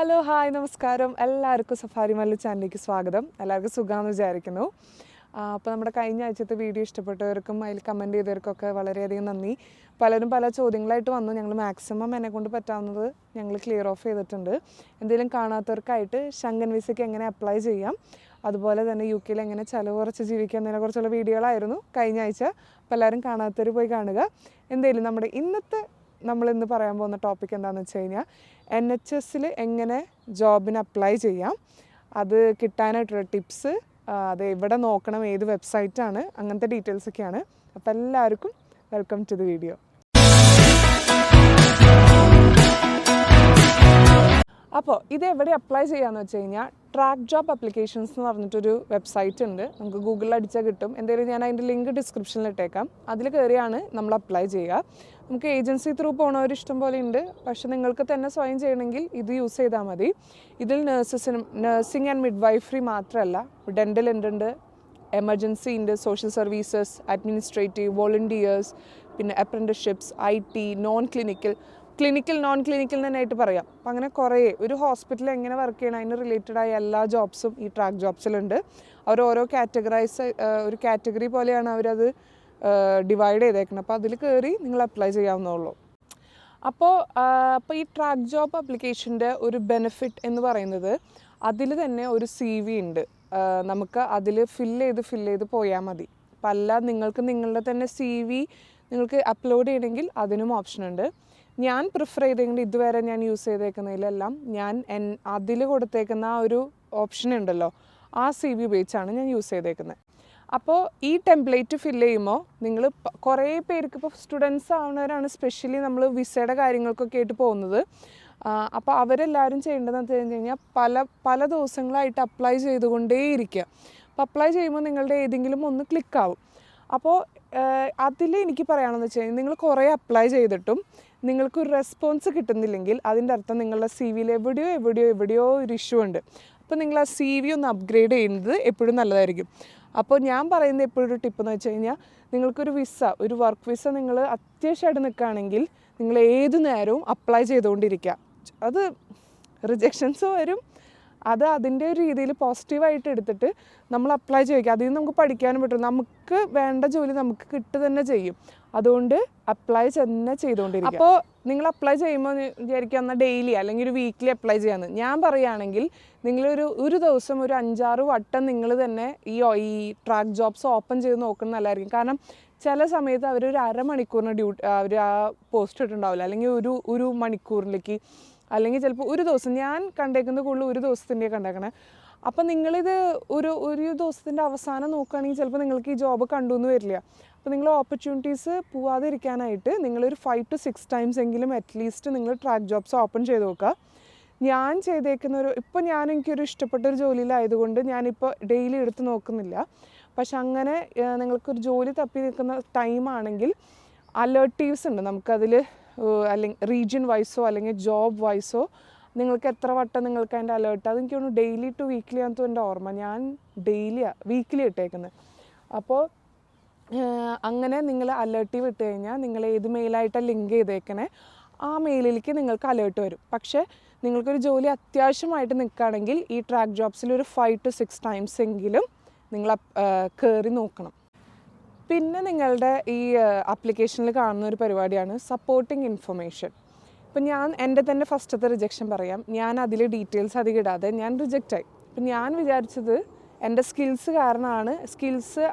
Hello hi നമസ്കാരം. എല്ലാവർക്കും safari മല്ല ചാനലിലേക്ക് സ്വാഗതം. എല്ലാവർക്കും സുഖമാണെന്ന് വിചാരിക്കുന്നു. അപ്പോൾ നമ്മുടെ കഴിഞ്ഞ ആഴ്ചത്തെ വീഡിയോ ഇഷ്ടപ്പെട്ടവർക്കും അതിൽ കമന്റ് ചെയ്തവർക്കൊക്കെ വളരെയധികം നന്ദി. പലരും പല ചോദ്യങ്ങളായിട്ട് വന്നു. ഞങ്ങൾ മാക്സിമം എന്നെ കൊണ്ട് പറ്റാവുന്നത് ഞങ്ങൾ ക്ലിയർ ഓഫ് ചെയ്തിട്ടുണ്ട്. എന്തെങ്കിലും കാണാത്തവർക്കായിട്ട് ശങ്കൻ വിസയ്ക്ക് എങ്ങനെ അപ്ലൈ ചെയ്യാം? അതുപോലെ തന്നെ യു കെയിൽ എങ്ങനെ ചിലവ് കുറച്ച് ജീവിക്കാം എന്നതിനെക്കുറിച്ചുള്ള വീഡിയോകളായിരുന്നു കഴിഞ്ഞ ആഴ്ച. അപ്പോൾ എല്ലാവരും കാണാത്തവർ പോയി കാണുക. എന്തെങ്കിലും നമ്മുടെ ഇന്നത്തെ നമ്മൾ ഇന്ന് പറയാൻ പോകുന്ന ടോപ്പിക് എന്താണെന്ന് വെച്ച് കഴിഞ്ഞാൽ എൻ എച്ച് എസ്സിൽ എങ്ങനെ ജോബിന് അപ്ലൈ ചെയ്യാം അത് കിട്ടാനായിട്ടുള്ള ടിപ്സ് അത് എവിടെ നോക്കണം ഏത് വെബ്സൈറ്റാണ് അങ്ങനത്തെ ഡീറ്റെയിൽസ് ഒക്കെയാണ്. അപ്പോൾ എല്ലാവർക്കും വെൽക്കം ടു ദി വീഡിയോ അപ്പോൾ ഇത് എവിടെ അപ്ലൈ ചെയ്യാന്ന് വെച്ച് കഴിഞ്ഞാൽ ട്രാക്ക് ജോബ് അപ്ലിക്കേഷൻസ് എന്ന് പറഞ്ഞിട്ടൊരു വെബ്സൈറ്റ് ഉണ്ട്. നമുക്ക് ഗൂഗിളിൽ അടിച്ചാൽ കിട്ടും. എന്തായാലും ഞാൻ അതിന്റെ ലിങ്ക് ഡിസ്ക്രിപ്ഷനിൽ ഇട്ടേക്കാം. അതിൽ കയറിയാണ് നമ്മൾ അപ്ലൈ ചെയ്യുക. നമുക്ക് ഏജൻസി ത്രൂ പോണവർ ഇഷ്ടം പോലെ ഉണ്ട് പക്ഷെ നിങ്ങൾക്ക് തന്നെ സ്വയം ചെയ്യണമെങ്കിൽ ഇത് യൂസ് ചെയ്താൽ മതി. ഇതിൽ നഴ്സസിനും നഴ്സിംഗ് ആൻഡ് മിഡ് മാത്രമല്ല ഡെന്റൽ ഉണ്ട് എമർജൻസി ഉണ്ട് സോഷ്യൽ സർവീസസ് അഡ്മിനിസ്ട്രേറ്റീവ് വോളണ്ടിയേഴ്സ് പിന്നെ apprenticeships I T non clinical. Clinical non clinical തന്നെയായിട്ട് പറയാം. അപ്പം അങ്ങനെ കുറേ ഒരു ഹോസ്പിറ്റൽ എങ്ങനെ വർക്ക് ചെയ്യണം അതിന് റിലേറ്റഡ് ആയ എല്ലാ ജോബ്സും ഈ ട്രാക്ക് ജോബ്സിലുണ്ട്. അവർ ഓരോ കാറ്റഗറൈസ് ഒരു കാറ്റഗറി പോലെയാണ് അവരത് ഡിവൈഡ് ചെയ്തേക്കണം. അപ്പോൾ അതിൽ കയറി നിങ്ങൾ അപ്ലൈ ചെയ്യാവുന്നുള്ളൂ അപ്പോൾ അപ്പോൾ ഈ ട്രാക്ക് ജോബ് അപ്ലിക്കേഷന്റെ ഒരു ബെനിഫിറ്റ് എന്ന് പറയുന്നത് അതിൽ തന്നെ ഒരു സി വി ഉണ്ട്. നമുക്ക് അതിൽ ഫില്ല് ചെയ്ത് ഫില്ല് ചെയ്ത് പോയാൽ മതി. അപ്പം അല്ല നിങ്ങൾക്ക് നിങ്ങളുടെ തന്നെ സി വി നിങ്ങൾക്ക് അപ്ലോഡ് ചെയ്യണമെങ്കിൽ അതിനും ഓപ്ഷൻ ഉണ്ട്. ഞാൻ പ്രിഫർ ചെയ്തെങ്കിൽ ഇതുവരെ ഞാൻ യൂസ് ചെയ്തേക്കുന്നതിലെല്ലാം ഞാൻ എൻ അതിൽ കൊടുത്തേക്കുന്ന ആ ഒരു ഓപ്ഷൻ ഉണ്ടല്ലോ. ആ സി വി ഉപയോഗിച്ചാണ് ഞാൻ യൂസ് ചെയ്തേക്കുന്നത് അപ്പോൾ ഈ ടെംപ്ലേറ്റ് ഫിൽ ചെയ്യുമ്പോൾ നിങ്ങൾ കുറേ പേർക്ക് ഇപ്പോൾ സ്റ്റുഡൻസ് ആവുന്നവരാണ് സ്പെഷ്യലി നമ്മൾ വിസയുടെ കാര്യങ്ങൾക്കൊക്കെ ആയിട്ട് പോകുന്നത്. അപ്പോൾ അവരെല്ലാവരും ചെയ്യേണ്ടതെന്ന് വെച്ച് കഴിഞ്ഞ് കഴിഞ്ഞാൽ പല പല ദിവസങ്ങളായിട്ട് അപ്ലൈ ചെയ്തുകൊണ്ടേയിരിക്കുക അപ്പോൾ അപ്ലൈ ചെയ്യുമ്പോൾ നിങ്ങളുടെ ഏതെങ്കിലും ഒന്ന് ക്ലിക്കാവും അപ്പോൾ അതിൽ എനിക്ക് പറയാണെന്ന് വെച്ച് കഴിഞ്ഞാൽ നിങ്ങൾ കുറേ അപ്ലൈ ചെയ്തിട്ടും നിങ്ങൾക്കൊരു റെസ്പോൺസ് കിട്ടുന്നില്ലെങ്കിൽ അതിന്റെ അർത്ഥം നിങ്ങളുടെ സി വിയിൽ എവിടെയോ എവിടെയോ എവിടെയോ ഒരു ഇഷ്യൂ ഉണ്ട്. അപ്പോൾ നിങ്ങൾ ആ സി വി ഒന്ന് അപ്ഗ്രേഡ് ചെയ്യുന്നത് എപ്പോഴും നല്ലതായിരിക്കും. അപ്പോൾ ഞാൻ പറയുന്നത് എപ്പോഴും ഒരു ടിപ്പ് എന്ന് വെച്ച് കഴിഞ്ഞാൽ നിങ്ങൾക്കൊരു വിസ ഒരു വർക്ക് വിസ നിങ്ങൾ അത്യാവശ്യമായിട്ട് നിൽക്കുകയാണെങ്കിൽ നിങ്ങൾ ഏത് നേരവും അപ്ലൈ ചെയ്തുകൊണ്ടിരിക്കുക. അത് റിജക്ഷൻസ് വരും അത് അതിന്റെ ഒരു രീതിയിൽ പോസിറ്റീവായിട്ട് എടുത്തിട്ട് നമ്മൾ അപ്ലൈ ചെയ്യുക അതിൽ നിന്ന് നമുക്ക് പഠിക്കാനും പറ്റും. നമുക്ക് വേണ്ട ജോലി നമുക്ക് കിട്ടു തന്നെ ചെയ്യും. അതുകൊണ്ട് അപ്ലൈ തന്നെ ചെയ്തുകൊണ്ടിരിക്കും അപ്പോൾ നിങ്ങൾ അപ്ലൈ ചെയ്യുമ്പോൾ വിചാരിക്കുക എന്നാൽ ഡെയിലി അല്ലെങ്കിൽ ഒരു വീക്ക്ലി അപ്ലൈ ചെയ്യാമെന്ന് ഞാൻ പറയുകയാണെങ്കിൽ നിങ്ങളൊരു ഒരു ദിവസം ഒരു അഞ്ചാറ് വട്ടം നിങ്ങൾ തന്നെ ഈ ഈ ട്രാക്ക് ജോബ്സ് ഓപ്പൺ ചെയ്ത് നോക്കുന്നത് നല്ലതായിരിക്കും. കാരണം ചില സമയത്ത് അവർ ഒരു അരമണിക്കൂറിന് ഡ്യൂട്ടി അവർ ആ പോസ്റ്റ് ഇട്ടുണ്ടാവില്ല അല്ലെങ്കിൽ ഒരു ഒരു മണിക്കൂറിലേക്ക് അല്ലെങ്കിൽ ചിലപ്പോൾ ഒരു ദിവസം ഞാൻ കണ്ടേക്കുന്ന കൂടുതൽ ഒരു ദിവസത്തിന്റെ കണ്ടേക്കണേ. അപ്പം നിങ്ങളിത് ഒരു ഒരു ദിവസത്തിന്റെ അവസാനം നോക്കുകയാണെങ്കിൽ ചിലപ്പോൾ നിങ്ങൾക്ക് ഈ ജോബ് കണ്ടു എന്ന് വരില്ല. അപ്പോൾ നിങ്ങൾ ഓപ്പർച്യൂണിറ്റീസ് പോവാതിരിക്കാനായിട്ട് നിങ്ങളൊരു ഫൈവ് ടു സിക്സ് ടൈംസ് എങ്കിലും അറ്റ്ലീസ്റ്റ് നിങ്ങൾ ട്രാക്ക് ജോബ്സ് ഓപ്പൺ ചെയ്ത് നോക്കുക. ഞാൻ ചെയ്തേക്കുന്ന ഒരു ഇപ്പോൾ ഞാൻ എനിക്കൊരു ഇഷ്ടപ്പെട്ട ഒരു ജോലിയിലായതുകൊണ്ട് ഞാനിപ്പോൾ ഡെയിലി എടുത്ത് നോക്കുന്നില്ല. പക്ഷെ അങ്ങനെ നിങ്ങൾക്കൊരു ജോലി തപ്പി നിൽക്കുന്ന ടൈമാണെങ്കിൽ അലേർട്ടീവ്സ് ഉണ്ട്. നമുക്കതിൽ അല്ലെങ്കിൽ റീജിയൻ വൈസോ അല്ലെങ്കിൽ ജോബ് വൈസോ നിങ്ങൾക്ക് എത്ര വട്ടം നിങ്ങൾക്ക് അതിന്റെ അലേർട്ട് അതെനിക്ക് തോന്നുന്നു ഡെയിലി ടു വീക്ക്ലി ആണെന്ന് എന്റെ ഓർമ്മ. ഞാൻ ഡെയിലിയാണ് വീക്ക്ലി ഇട്ടേക്കുന്നത്. അപ്പോൾ അങ്ങനെ നിങ്ങൾ അലേർട്ടീവ് ഇട്ട് കഴിഞ്ഞാൽ നിങ്ങൾ ഏത് മെയിലായിട്ടാണ് ലിങ്ക് ചെയ്തേക്കണേ ആ മെയിലിലേക്ക് നിങ്ങൾക്ക് അലേർട്ട് വരും. പക്ഷേ നിങ്ങൾക്കൊരു ജോലി അത്യാവശ്യമായിട്ട് നിൽക്കുകയാണെങ്കിൽ ഈ ട്രാക്ക് ജോബ്സിൽ ഒരു ഫൈവ് ടു സിക്സ് ടൈംസ് എങ്കിലും നിങ്ങൾ കയറി നോക്കണം. പിന്നെ നിങ്ങളുടെ ഈ ആപ്ലിക്കേഷനിൽ കാണുന്ന ഒരു പരിപാടിയാണ് സപ്പോർട്ടിംഗ് ഇൻഫർമേഷൻ ഇപ്പം ഞാൻ എന്റെ തന്നെ ഫസ്റ്റത്തെ റിജക്ഷൻ പറയാം. ഞാൻ അതിൽ ഡീറ്റെയിൽസ് അധികം ഇടാതെ ഞാൻ റിജക്റ്റ് ആയി. അപ്പം ഞാൻ വിചാരിച്ചത് എന്റെ സ്കിൽസ് കാരണമാണ്. സ്കിൽസ്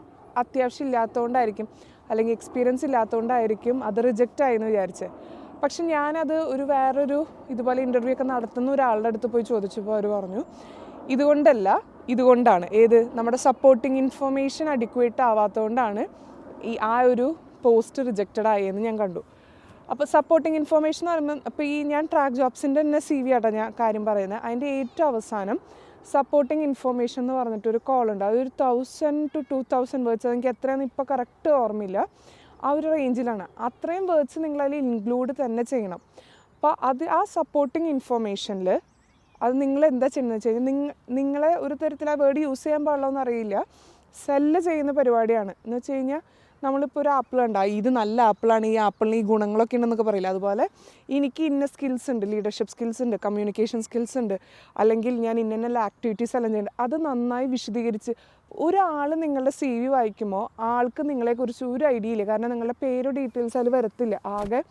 അത്യാവശ്യം ഇല്ലാത്തതുകൊണ്ടായിരിക്കും അല്ലെങ്കിൽ എക്സ്പീരിയൻസ് ഇല്ലാത്തതുകൊണ്ടായിരിക്കും അത് റിജക്റ്റ് ആയെന്ന് വിചാരിച്ചത് പക്ഷെ ഞാനത് ഒരു വേറൊരു ഇതുപോലെ ഇന്റർവ്യൂ ഒക്കെ നടത്തുന്ന ഒരാളുടെ അടുത്ത് പോയി ചോദിച്ചപ്പോൾ അവർ പറഞ്ഞു ഇതുകൊണ്ടല്ല ഇതുകൊണ്ടാണ്. ഏത്? നമ്മുടെ സപ്പോർട്ടിങ് ഇൻഫർമേഷൻ അഡിക്വേറ്റ് ആവാത്തതുകൊണ്ടാണ് ഈ ആ ഒരു പോസ്റ്റ് റിജക്റ്റഡ് ആയി എന്ന് ഞാൻ കണ്ടു. അപ്പോൾ സപ്പോർട്ടിങ് ഇൻഫോർമേഷൻ എന്ന് പറയുമ്പോൾ അപ്പോൾ ഈ ഞാൻ ട്രാക്ക് ജോബ്സിന്റെ തന്നെ സി വി ആട്ടോ ഞാൻ കാര്യം പറയുന്നത് അതിന്റെ ഏറ്റവും അവസാനം സപ്പോർട്ടിങ് ഇൻഫോർമേഷൻ എന്ന് പറഞ്ഞിട്ടൊരു കോൾ ഉണ്ട്. അതൊരു thousand to two thousand words എനിക്ക് എത്രയാണെന്ന് ഇപ്പോൾ കറക്റ്റ് ഓർമ്മയില്ല. ആ ഒരു റേഞ്ചിലാണ് അത്രയും വേർഡ്സ് നിങ്ങളതിൽ ഇൻക്ലൂഡ് തന്നെ ചെയ്യണം. അപ്പോൾ അത് ആ സപ്പോർട്ടിങ് ഇൻഫോർമേഷനിൽ അത് നിങ്ങൾ എന്താ ചെയ്യുന്നത് വെച്ച് കഴിഞ്ഞാൽ നിങ്ങളെ ഒരു തരത്തിൽ ആ വേർഡ് യൂസ് ചെയ്യാൻ പാടില്ലെന്ന് അറിയില്ല. സെല്ല് ചെയ്യുന്ന പരിപാടിയാണ്. എന്ന് വെച്ച് കഴിഞ്ഞാൽ നമ്മളിപ്പോൾ ഒരു ആപ്പിൾ ഉണ്ടായി ഇത് നല്ല ആപ്പിളാണ് ഈ ആപ്പിളിന് ഈ ഗുണങ്ങളൊക്കെ ഉണ്ടെന്നൊക്കെ പറയില്ല? അതുപോലെ എനിക്ക് ഇന്ന സ്കിൽസ് ഉണ്ട് ലീഡർഷിപ്പ് സ്കിൽസ് ഉണ്ട് കമ്മ്യൂണിക്കേഷൻ സ്കിൽസ് ഉണ്ട് അല്ലെങ്കിൽ ഞാൻ ഇന്ന ആക്ടിവിറ്റീസ് എല്ലാം ചെയ്യുന്നുണ്ട്. അത് നന്നായി വിശദീകരിച്ച് ഒരാൾ നിങ്ങളുടെ സി വി വായിക്കുമ്പോൾ ആൾക്ക് നിങ്ങളെക്കുറിച്ച് ഒരു ഐഡിയ ഇല്ല. കാരണം നിങ്ങളുടെ പേരോ ഡീറ്റെയിൽസ് അതിൽ വരത്തില്ല. ആകെ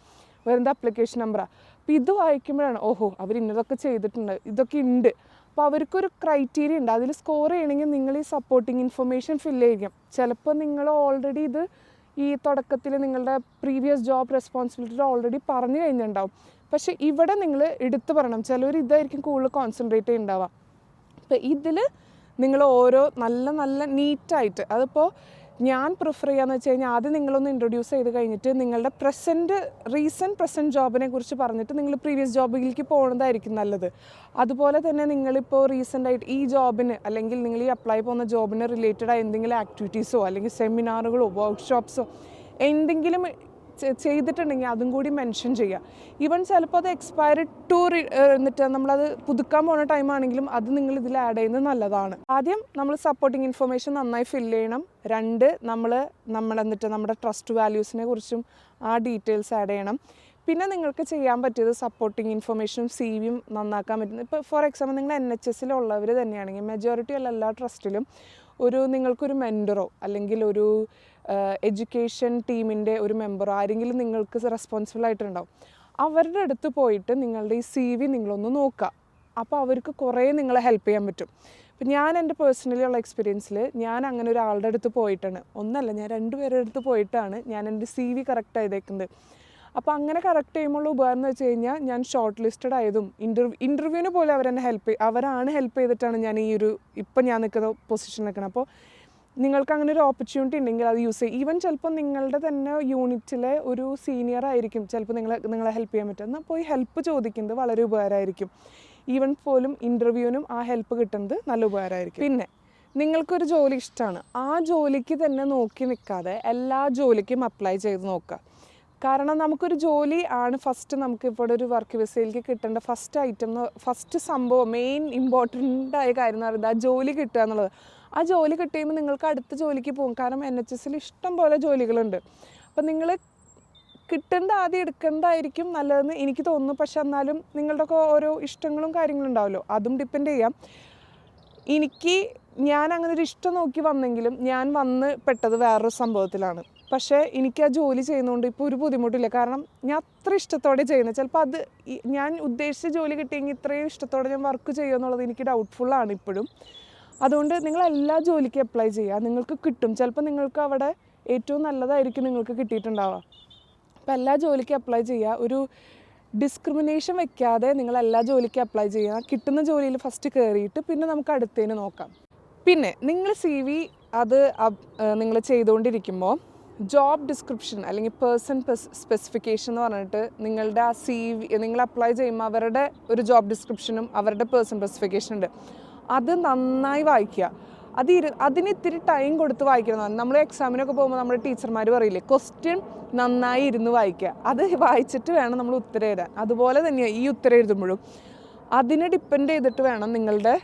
വരുന്ന അപ്ലിക്കേഷൻ നമ്പറാണ് അപ്പോൾ ഇത് വായിക്കുമ്പോഴാണ് ഓഹോ അവർ ഇന്നതൊക്കെ ചെയ്തിട്ടുണ്ട് ഇതൊക്കെ ഉണ്ട്. അപ്പോൾ അവർക്കൊരു ക്രൈറ്റീരിയ ഉണ്ട്. അതിൽ സ്കോർ ചെയ്യണമെങ്കിൽ നിങ്ങൾ ഈ സപ്പോർട്ടിങ് ഇൻഫർമേഷൻ ഫില്ല് ചെയ്യണം ചിലപ്പോൾ നിങ്ങൾ ഓൾറെഡി ഇത് ഈ തുടക്കത്തിൽ നിങ്ങളുടെ പ്രീവിയസ് ജോബ് റെസ്പോൺസിബിലിറ്റി ഓൾറെഡി പറഞ്ഞു കഴിഞ്ഞിട്ടുണ്ടാവും. പക്ഷെ ഇവിടെ നിങ്ങൾ എടുത്തു പറയണം. ചിലവർ ഇതായിരിക്കും കൂടുതൽ കോൺസെൻട്രേറ്റ് ചെയ്യുന്നുണ്ടാവുക. അപ്പോൾ ഇതിൽ നിങ്ങൾ ഓരോ നല്ല നല്ല നീറ്റായിട്ട് അതിപ്പോൾ ഞാൻ പ്രിഫർ ചെയ്യാന്ന് വെച്ച് കഴിഞ്ഞാൽ ആദ്യം നിങ്ങളൊന്ന് ഇൻട്രൊഡ്യൂസ് ചെയ്ത് കഴിഞ്ഞിട്ട് നിങ്ങളുടെ പ്രസന്റ് റീസെന്റ് പ്രസന്റ് ജോബിനെ കുറിച്ച് പറഞ്ഞിട്ട് നിങ്ങൾ പ്രീവിയസ് ജോബിലേക്ക് പോകുന്നതായിരിക്കും നല്ലത്. അതുപോലെ തന്നെ നിങ്ങളിപ്പോൾ റീസെന്റായിട്ട് ഈ ജോബിന് അല്ലെങ്കിൽ നിങ്ങൾ ഈ അപ്ലൈ പോകുന്ന ജോബിന് റിലേറ്റഡ് ആയ എന്തെങ്കിലും ആക്ടിവിറ്റീസോ അല്ലെങ്കിൽ സെമിനാറുകളോ വർക്ക്ഷോപ്സോ എന്തെങ്കിലും ചെയ്തിട്ടുണ്ടെങ്കിൽ അതും കൂടി മെൻഷൻ ചെയ്യുക ഈവൻ ചിലപ്പോൾ അത് എക്സ്പയറി ടു എന്നിട്ട് നമ്മളത് പുതുക്കാൻ പോകുന്ന ടൈം ആണെങ്കിലും അത് നിങ്ങൾ ഇതിൽ ആഡ് ചെയ്യുന്നത് നല്ലതാണ്. ആദ്യം നമ്മൾ സപ്പോർട്ടിങ് ഇൻഫർമേഷൻ നന്നായി ഫില്ല് ചെയ്യണം. രണ്ട് നമ്മൾ നമ്മൾ എന്നിട്ട് നമ്മുടെ ട്രസ്റ്റ് വാല്യൂസിനെ കുറിച്ചും ആ ഡീറ്റെയിൽസ് ആഡ് ചെയ്യണം. പിന്നെ നിങ്ങൾക്ക് ചെയ്യാൻ പറ്റിയത് സപ്പോർട്ടിങ് ഇൻഫർമേഷനും സി വിയും നന്നാക്കാൻ പറ്റുന്നത് ഇപ്പോൾ ഫോർ എക്സാമ്പിൾ നിങ്ങൾ എൻ എച്ച് എസിലുള്ളവർ തന്നെയാണെങ്കിൽ മെജോറിറ്റി ഉള്ള എല്ലാ ട്രസ്റ്റിലും ഒരു നിങ്ങൾക്കൊരു മെന്ററോ അല്ലെങ്കിൽ ഒരു എഡ്യൂക്കേഷൻ ടീമിന്റെ ഒരു മെമ്പർ ആരെങ്കിലും നിങ്ങൾക്ക് റെസ്പോൺസിബിൾ ആയിട്ടുണ്ടാവും. അവരുടെ അടുത്ത് പോയിട്ട് നിങ്ങളുടെ ഈ സി വി നിങ്ങളൊന്ന് നോക്കുക. അപ്പോൾ അവർക്ക് കുറേ നിങ്ങളെ ഹെൽപ്പ് ചെയ്യാൻ പറ്റും. ഇപ്പം ഞാൻ എന്റെ പേഴ്സണലി ഉള്ള എക്സ്പീരിയൻസിൽ ഞാൻ അങ്ങനെ ഒരാളുടെ അടുത്ത് പോയിട്ടാണ്. ഒന്നല്ല ഞാൻ രണ്ടുപേരുടെ അടുത്ത് പോയിട്ടാണ് ഞാൻ എന്റെ സി വി കറക്റ്റ് ചെയ്തേക്കുന്നത് അപ്പോൾ അങ്ങനെ കറക്റ്റ് ചെയ്യുമ്പോൾ ഉപകാരം എന്ന് വെച്ച് കഴിഞ്ഞാൽ ഞാൻ ഷോർട്ട് ലിസ്റ്റഡ് ആയതും ഇന്റർവ്യൂ ഇന്റർവ്യൂവിന് പോലും അവരെന്നെ ഹെൽപ്പ് അവരാണ് ഹെൽപ്പ് ചെയ്തിട്ടാണ് ഞാൻ ഈ ഒരു ഇപ്പം ഞാൻ നിൽക്കുന്ന പൊസിഷനിൽ നിൽക്കുന്നത് അപ്പോൾ നിങ്ങൾക്ക് അങ്ങനെ ഒരു ഓപ്പർച്യൂണിറ്റി ഉണ്ടെങ്കിൽ അത് യൂസ് ചെയ്യും. ഈവൻ ചിലപ്പോൾ നിങ്ങളുടെ തന്നെ യൂണിറ്റിലെ ഒരു സീനിയർ ആയിരിക്കും. ചിലപ്പോൾ നിങ്ങളെ നിങ്ങളെ ഹെൽപ്പ് ചെയ്യാൻ പറ്റും. എന്നാൽ പോയി ഹെൽപ്പ് ചോദിക്കുന്നത് വളരെ ഉപകാരമായിരിക്കും. ഈവൻ പോലും ഇന്റർവ്യൂവിനും ആ ഹെൽപ്പ് കിട്ടുന്നത് നല്ല ഉപകാരമായിരിക്കും. പിന്നെ നിങ്ങൾക്കൊരു ജോലി ഇഷ്ടമാണ് ആ ജോലിക്ക് തന്നെ നോക്കി നിൽക്കാതെ എല്ലാ ജോലിക്കും അപ്ലൈ ചെയ്ത് നോക്കുക. കാരണം നമുക്കൊരു ജോലി ആണ് ഫസ്റ്റ് നമുക്ക് ഇപ്പോൾ ഒരു വർക്ക് വിസയിലേക്ക് കിട്ടേണ്ട ഫസ്റ്റ് ഐറ്റം ഫസ്റ്റ് സംഭവം മെയിൻ ഇമ്പോർട്ടന്റ് ആയ കാര്യം എന്ന് പറയുന്നത് ആ ജോലി കിട്ടുക എന്നുള്ളത്. ആ ജോലി കിട്ടിയുമ്പോൾ നിങ്ങൾക്ക് അടുത്ത ജോലിക്ക് പോകും. കാരണം എൻ എച്ച് എസിൽ ഇഷ്ടം പോലെ ജോലികളുണ്ട്. അപ്പം നിങ്ങൾ കിട്ടേണ്ട ആദ്യം എടുക്കേണ്ടതായിരിക്കും നല്ലതെന്ന് എനിക്ക് തോന്നുന്നു. പക്ഷെ എന്നാലും നിങ്ങളുടെയൊക്കെ ഓരോ ഇഷ്ടങ്ങളും കാര്യങ്ങളും ഉണ്ടാവുമല്ലോ അതും ഡിപ്പെൻഡ് ചെയ്യാം. എനിക്ക് ഞാൻ അങ്ങനെ ഒരു ഇഷ്ടം നോക്കി വന്നെങ്കിലും ഞാൻ വന്ന് പെട്ടത് വേറൊരു സംഭവത്തിലാണ്. പക്ഷേ എനിക്ക് ആ ജോലി ചെയ്യുന്നതുകൊണ്ട് ഇപ്പോൾ ഒരു ബുദ്ധിമുട്ടില്ല. കാരണം ഞാൻ അത്ര ഇഷ്ടത്തോടെ ചെയ്യുന്നത്. ചിലപ്പോൾ അത് ഞാൻ ഉദ്ദേശിച്ച ജോലി കിട്ടിയെങ്കിൽ ഇത്രയും ഇഷ്ടത്തോടെ ഞാൻ വർക്ക് ചെയ്യുമെന്നുള്ളത് എനിക്ക് ഡൗട്ട്ഫുള്ളാണ് ഇപ്പോഴും. അതുകൊണ്ട് നിങ്ങൾ എല്ലാ ജോലിക്കും അപ്ലൈ ചെയ്യുക. നിങ്ങൾക്ക് കിട്ടും. ചിലപ്പോൾ നിങ്ങൾക്ക് അവിടെ ഏറ്റവും നല്ലതായിരിക്കും നിങ്ങൾക്ക് കിട്ടിയിട്ടുണ്ടാവുക. അപ്പോൾ എല്ലാ ജോലിക്കും അപ്ലൈ ചെയ്യുക. ഒരു ഡിസ്ക്രിമിനേഷൻ വെക്കാതെ നിങ്ങൾ എല്ലാ ജോലിക്കും അപ്ലൈ ചെയ്യുക. കിട്ടുന്ന ജോലിയിൽ ഫസ്റ്റ് കയറിയിട്ട് പിന്നെ നമുക്ക് അടുത്തതിന് നോക്കാം. പിന്നെ നിങ്ങൾ സി വി അത് നിങ്ങൾ ചെയ്തുകൊണ്ടിരിക്കുമ്പോൾ ജോബ് ഡിസ്ക്രിപ്ഷൻ അല്ലെങ്കിൽ പേഴ്സൺ സ്പെസിഫിക്കേഷൻ എന്ന് പറഞ്ഞിട്ട് നിങ്ങളുടെ ആ സി വി നിങ്ങൾ അപ്ലൈ ചെയ്യുമ്പോൾ അവരുടെ ഒരു ജോബ് ഡിസ്ക്രിപ്ഷനും അവരുടെ പേഴ്സൺ സ്പെസിഫിക്കേഷൻ ഉണ്ട്. അത് നന്നായി വായിക്കുക. അത് ഇരു അതിന് ഇത്തിരി ടൈം കൊടുത്ത് വായിക്കണം. നമ്മൾ എക്സാമിനൊക്കെ പോകുമ്പോൾ നമ്മുടെ ടീച്ചർമാർ പറയില്ലേ ക്വസ്റ്റ്യൻ നന്നായി ഇരുന്ന് വായിക്കുക. അത് വായിച്ചിട്ട് വേണം നമ്മൾ ഉത്തരം എഴുതാൻ. അതുപോലെ തന്നെയാണ് ഈ ഉത്തരം എഴുതുമ്പോഴും. അതിനെ ഡിപ്പെൻഡ് ചെയ്തിട്ട് വേണം നിങ്ങളുടെ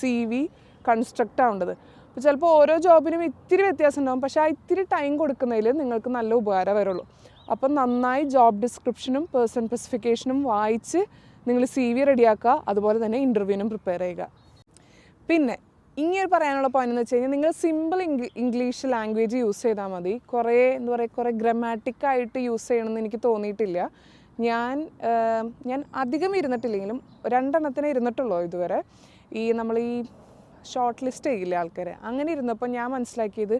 സി വി കൺസ്ട്രക്റ്റ് ആവേണ്ടത്. അപ്പോൾ ചിലപ്പോൾ ഓരോ ജോബിനും ഇത്തിരി വ്യത്യാസം ഉണ്ടാകും പക്ഷേ ആ ഇത്തിരി ടൈം കൊടുക്കുന്നതിൽ നിങ്ങൾക്ക് നല്ല ഉപകാരം വരുള്ളൂ. അപ്പം നന്നായി ജോബ് ഡിസ്ക്രിപ്ഷനും പേഴ്സൺ സ്പെസിഫിക്കേഷനും വായിച്ച് നിങ്ങൾ സി വി റെഡിയാക്കുക അതുപോലെ തന്നെ ഇന്റർവ്യൂവിനും പ്രിപ്പയർ ചെയ്യുക. പിന്നെ ഇങ്ങനെ പറയാനുള്ള പോയിന്റ് എന്ന് വെച്ച് കഴിഞ്ഞാൽ നിങ്ങൾ സിമ്പിൾ ഇംഗ്ലീഷ് ലാംഗ്വേജ് യൂസ് ചെയ്താൽ മതി. കുറേ എന്താ പറയുക കുറേ ഗ്രമാറ്റിക്കായിട്ട് യൂസ് ചെയ്യണമെന്ന് എനിക്ക് തോന്നിയിട്ടില്ല. ഞാൻ ഞാൻ അധികം ഇരുന്നിട്ടില്ലെങ്കിലും രണ്ടെണ്ണത്തിനെ ഇരുന്നിട്ടുള്ളൂ ഇതുവരെ. ഈ നമ്മൾ ഈ ഷോർട്ട് ലിസ്റ്റ് ചെയ്യില്ലേ ആൾക്കാരെ? അങ്ങനെ ഇരുന്നപ്പോൾ ഞാൻ മനസ്സിലാക്കിയത്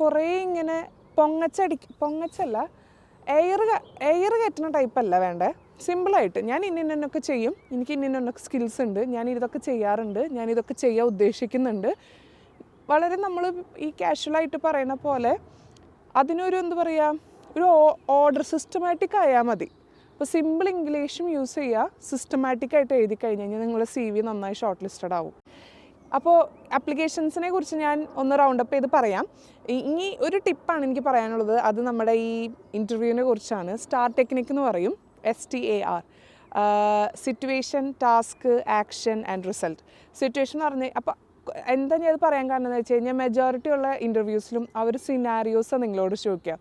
കുറേ ഇങ്ങനെ പൊങ്ങച്ചടി പൊങ്ങച്ചല്ല എയർ എയർ കയറ്റുന്ന ടൈപ്പല്ല വേണ്ടേ? സിമ്പിളായിട്ട് ഞാൻ ഇന്നൊക്കെ ചെയ്യും. എനിക്ക് ഇന്നൊക്കെ സ്കിൽസ് ഉണ്ട്. ഞാൻ ഇതൊക്കെ ചെയ്യാറുണ്ട്. ഞാൻ ഇതൊക്കെ ചെയ്യാൻ ഉദ്ദേശിക്കുന്നുണ്ട്. വളരെ നമ്മൾ ഈ കാഷ്വലായിട്ട് പറയുന്ന പോലെ അതിനൊരു എന്താ പറയുക ഒരു ഓർഡർ സിസ്റ്റമാറ്റിക് ആയാൽ മതി. അപ്പോൾ സിമ്പിൾ ഇംഗ്ലീഷും യൂസ് ചെയ്യുക സിസ്റ്റമാറ്റിക്കായിട്ട് എഴുതി കഴിഞ്ഞ് കഴിഞ്ഞാൽ നിങ്ങളുടെ സി വി നന്നായി ഷോർട്ട് ലിസ്റ്റഡ് ആവും അപ്പോൾ ആപ്ലിക്കേഷൻസിനെ കുറിച്ച് ഞാൻ ഒന്ന് റൗണ്ട് അപ്പ് ചെയ്ത് പറയാം. ഇനി ഒരു ടിപ്പാണ് എനിക്ക് പറയാനുള്ളത്. അത് നമ്മുടെ ഈ ഇന്റർവ്യൂവിനെ കുറിച്ചാണ്. സ്റ്റാർ ടെക്നിക് എന്ന് പറയും. S T A R situation task action and result situation എന്ന് പറഞ്ഞാൽ അപ്പോൾ എന്താ ഞാൻ അത് പറയാൻ കാരണം എന്ന് വെച്ച് കഴിഞ്ഞാൽ മെജോറിറ്റി ഉള്ള ഇന്റർവ്യൂസിലും അവർ സിനാരിയോസ് നിങ്ങളോട് ചോദിക്കുക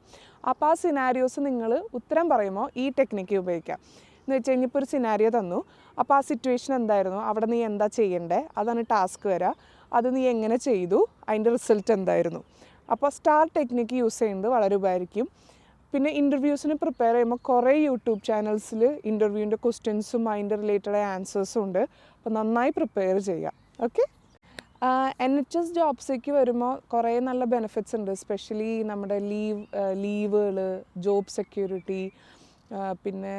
അപ്പോൾ ആ സിനാരിയോസ് നിങ്ങൾ ഉത്തരം പറയുമ്പോൾ ഈ ടെക്നിക്ക് ഉപയോഗിക്കാം. എന്ന് വെച്ച് കഴിഞ്ഞാൽ ഇപ്പോൾ ഒരു സിനാരിയോ തന്നു. അപ്പോൾ ആ സിറ്റുവേഷൻ എന്തായിരുന്നു? അവിടെ നീ എന്താ ചെയ്യണ്ടേ? അതാണ് ടാസ്ക് വരിക അത് നീ എങ്ങനെ ചെയ്തു? അതിന്റെ റിസൾട്ട് എന്തായിരുന്നു? അപ്പോൾ സ്റ്റാർ ടെക്നിക്ക് യൂസ് ചെയ്യുന്നത് വളരെ ഉപകരിക്കും. പിന്നെ ഇന്റർവ്യൂസിന് പ്രിപ്പയർ ചെയ്യുമ്പോൾ കുറേ യൂട്യൂബ് ചാനൽസിൽ ഇന്റർവ്യൂവിന്റെ ക്വസ്റ്റ്യൻസും അതിന്റെ റിലേറ്റഡ് ആൻസേഴ്സും ഉണ്ട്. അപ്പോൾ നന്നായി പ്രിപ്പയർ ചെയ്യാം. ഓക്കെ എൻ എച്ച് എസ് ജോബ്സിലേക്ക് വരുമ്പോൾ കുറേ നല്ല ബെനിഫിറ്റ്സ് ഉണ്ട്. സ്പെഷ്യലി നമ്മുടെ ലീവ് ലീവുകൾ ജോബ് സെക്യൂരിറ്റി പിന്നെ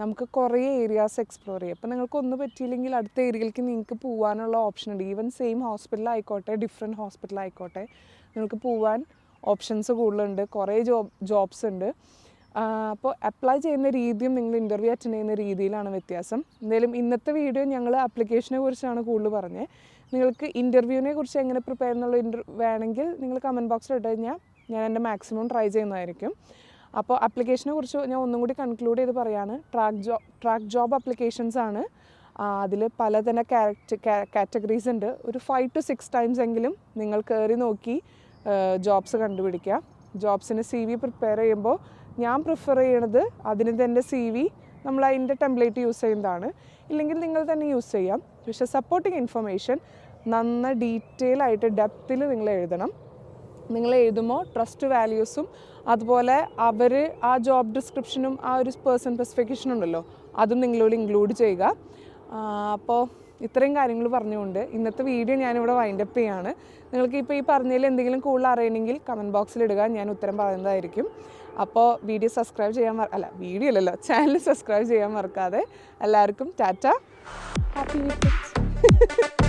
നമുക്ക് കുറേ ഏരിയാസ് എക്സ്പ്ലോർ ചെയ്യാം. അപ്പോൾ നിങ്ങൾക്ക് ഒന്ന് പറ്റിയില്ലെങ്കിൽ അടുത്ത ഏരിയയിലേക്ക് നിങ്ങൾക്ക് പോകാനുള്ള ഓപ്ഷൻ ഉണ്ട്. ഈവൻ സെയിം ഹോസ്പിറ്റൽ ആയിക്കോട്ടെ ഡിഫറെന്റ് ഹോസ്പിറ്റൽ ആയിക്കോട്ടെ നിങ്ങൾക്ക് പോകാൻ ഓപ്ഷൻസ് കൂടുതലുണ്ട്. കുറേ ജോബ് ജോബ്സ് ഉണ്ട്. അപ്പോൾ അപ്ലൈ ചെയ്യുന്ന രീതിയും നിങ്ങൾ ഇന്റർവ്യൂ അറ്റൻഡ് ചെയ്യുന്ന രീതിയിലാണ് വ്യത്യാസം. എന്തായാലും ഇന്നത്തെ വീഡിയോ ഞങ്ങൾ ആപ്ലിക്കേഷനെ കുറിച്ചാണ് കൂടുതൽ പറഞ്ഞത് നിങ്ങൾക്ക് ഇന്റർവ്യൂവിനെ കുറിച്ച് എങ്ങനെ പ്രിപ്പയർ എന്നുള്ള ഇന്റർ വേണമെങ്കിൽ നിങ്ങൾ കമന്റ് ബോക്സിൽ ഇട്ട് കഴിഞ്ഞാൽ ഞാൻ എന്റെ മാക്സിമം ട്രൈ ചെയ്യുന്നതായിരിക്കും. അപ്പോൾ ആപ്ലിക്കേഷനെ കുറിച്ച് ഞാൻ ഒന്നും കൂടി കൺക്ലൂഡ് ചെയ്ത് പറയാണ്. Track job track job applications ആണ്. അതിൽ പലതരം കാറ്റഗറീസ് ഉണ്ട്. ഒരു ഫൈവ് ടു സിക്സ് ടൈംസ് എങ്കിലും നിങ്ങൾ കയറി നോക്കി ജോബ്സ് കണ്ടുപിടിക്കുക. ജോബ്സിന് സി വി പ്രിപ്പയർ ചെയ്യുമ്പോൾ ഞാൻ പ്രിഫർ ചെയ്യണത് അതിന് തന്നെ സി വി നമ്മൾ അതിന്റെ ടെംപ്ലേറ്റ് യൂസ് ചെയ്യുന്നതാണ്. ഇല്ലെങ്കിൽ നിങ്ങൾ തന്നെ യൂസ് ചെയ്യാം. പക്ഷേ സപ്പോർട്ടിങ് ഇൻഫർമേഷൻ നന്ന ഡീറ്റെയിൽ ആയിട്ട് ഡെപ്തിൽ നിങ്ങൾ എഴുതണം. നിങ്ങൾ എഴുതുമ്പോൾ ട്രസ്റ്റ് വാല്യൂസും അതുപോലെ അവർ ആ ജോബ് ഡിസ്ക്രിപ്ഷനും ആ ഒരു പേഴ്സൺ സ്പെസിഫിക്കേഷൻ ഉണ്ടല്ലോ അതും നിങ്ങളോട് ഇൻക്ലൂഡ് ചെയ്യുക. അപ്പോൾ ഇത്രയും കാര്യങ്ങൾ പറഞ്ഞുകൊണ്ട് ഇന്നത്തെ വീഡിയോ ഞാനിവിടെ വൈൻഡപ്പ് ചെയ്യാണ്. നിങ്ങൾക്ക് ഇപ്പോൾ ഈ പറഞ്ഞതിൽ എന്തെങ്കിലും കൂടുതൽ അറിയണമെങ്കിൽ കമന്റ് ബോക്സിൽ ഇടുക. ഞാൻ ഉത്തരം പറയുന്നതായിരിക്കും. അപ്പോൾ വീഡിയോ സബ്സ്ക്രൈബ് ചെയ്യാൻ മറ അല്ല വീഡിയോ അല്ലല്ലോ ചാനൽ സബ്സ്ക്രൈബ് ചെയ്യാൻ മറക്കാതെ എല്ലാവർക്കും ടാറ്റ. Happy weekend